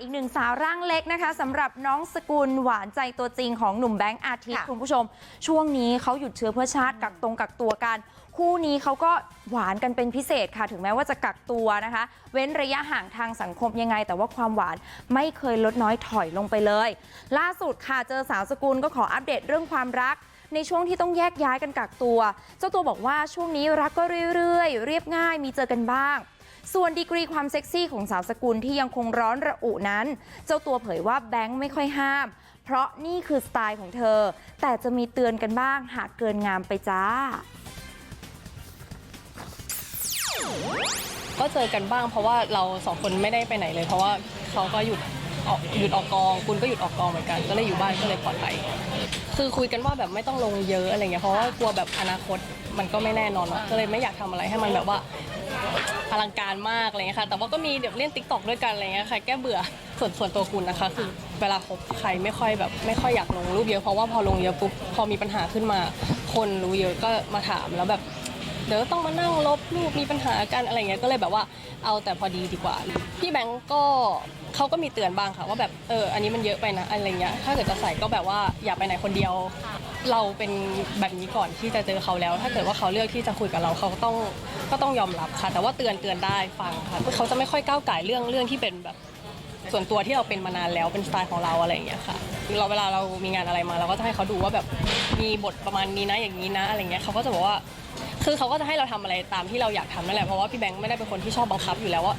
อีกหนึ่งสาวร่างเล็กนะคะสำหรับน้องสกุลหวานใจตัวจริงของหนุ่มแบงค์อาทิตย์ค่ะคุณผู้ชม ช่วงนี้เขาหยุดเชื้อเพื่อชาติกักตรงกักตัวกัน คู่นี้เขาก็หวานกันเป็นพิเศษค่ะถึงแม้ว่าจะกักตัวนะคะ เว้นระยะห่างทางสังคมยังไง แต่ว่าความหวานไม่เคยลดน้อยถอยลงไปเลย ล่าสุดค่ะเจอสาวสกุลก็ขออัปเดตเรื่องความรักในช่วงที่ต้องแยกย้ายกันกักตัว เจ้าตัวบอกว่าช่วงนี้รักก็เรื่อยๆ เรียบง่ายมีเจอกันบ้าง ส่วนดีกรีความเซ็กซี่ของสาวสกุลที่ยังคงร้อนระอุนั้น เจ้าตัวเผยว่าแบงค์ไม่ค่อยห้าม เพราะนี่คือสไตล์ของเธอ แต่จะมีเตือนกันบ้างหากเกินงามไปจ้า ก็เจอกันบ้างเพราะว่าเราสองคนไม่ได้ไปไหนเลย เพราะว่าเขาก็หยุดออกหยุดออกกอง คุณก็หยุดออกกองเหมือนกัน ก็เลยอยู่บ้านก็เลยปลอดภัย คือคุยกันว่าแบบไม่ต้องลงเยอะอะไรเงี้ยเพราะว่ากลัวแบบอนาคตมันก็ไม่แน่นอนเนาะก็เลยไม่อยากทำอะไรให้มันแบบว่าอลังการมากอะไรเงี้ยค่ะ แต่ว่าก็มีเดี๋ยวเล่นติ๊กต็อกด้วยกันอะไรเงี้ยค่ะ แก้เบื่อส่วนส่วนตัวคุณนะคะ คือเวลาคบใครไม่ค่อยแบบ ไม่ค่อยอยากลงรูปเยอะเพราะว่าพอลงเยอะปุ๊บพอมีปัญหาขึ้นมา คนรู้เยอะก็มาถามแล้วแบบ เดี๋ยวต้องมานั่งลบรูปมีปัญหากันอะไรเงี้ยก็เลยแบบว่าเอาแต่พอดีดีกว่า พี่แบงก์ก็เขาก็มีเตือนบ้างค่ะว่าแบบเอออันนี้มันเยอะไปนะอะไรเงี้ยถ้าเกิดจะใส่ก็แบบว่าอย่าไปไหนคนเดียว เราเป็นแบบนี้ก่อนที่จะเจอเขาแล้ว ถ้าเกิดว่าเขาเลือกที่จะคุยกับเราเขาก็ต้องก็ต้องยอมรับค่ะ แต่ว่าเตือนเตือนได้ฟังค่ะเขาจะไม่ค่อยก้าวไก่เรื่องเรื่องที่เป็นแบบส่วนตัวที่เราเป็นมานานแล้วเป็นสไตล์ของเราอะไรอย่างเงี้ยค่ะเราเวลาเรามีงานอะไรมาเราก็จะให้เขาดูว่าแบบมีบทประมาณนี้นะอย่างนี้นะอะไรเงี้ยเขาก็จะบอกว่า คือเขาก็จะให้เราทำอะไรตามที่เราอยากทำนั่นแหละเพราะว่าพี่แบงค์ไม่ได้เป็นคนที่ชอบบังคับอยู่แล้วว่า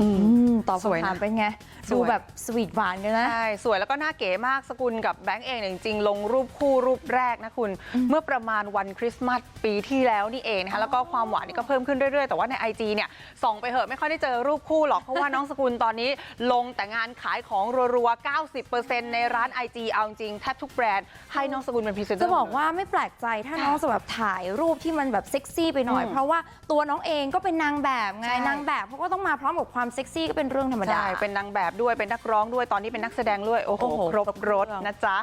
อืมตอบสวยคำถามนะเป็นไงสวยดูแบบสวีทหวานกันนะ ใช่สวยแล้วก็น่าเก๋มากสกุลกับแบงค์เองเนี่ยจริงๆ ลงรูปคู่รูปแรกนะคุณ เมื่อประมาณวันคริสต์มาสปีที่แล้วนี่เองนะคะแล้วก็ความหวานนี่ก็เพิ่มขึ้นเรื่อยๆ แต่ว่าใน IG เนี่ยส่องไปเหอะไม่ค่อยได้เจอรูปคู่หรอก เพราะว่าน้องสกุลตอนนี้ลงแต่งานขายของรัวๆ 90%ในร้าน IG เอาจริงๆแทบทุกแบรนด์ให้น้องสกุลเป็นพรีเซนเตอร์ จะบอกว่าไม่แปลกใจถ้าน้องจะแบบถ่ายรูปที่มันแบบเซ็กซี่ไปหน่อย อืมเพราะว่าตัวน้องเองก็เป็นนางแบบไงใช่นางแบบเขาก็ต้องมาพร้อมกับความเซ็กซี่ก็เป็นเรื่องธรรมดา ใช่ เป็นนางแบบด้วย เป็นนักร้องด้วย ตอนนี้เป็นนักแสดงด้วย โอ้โหโอ้โหครบครบรถเครื่องนะจ๊ะ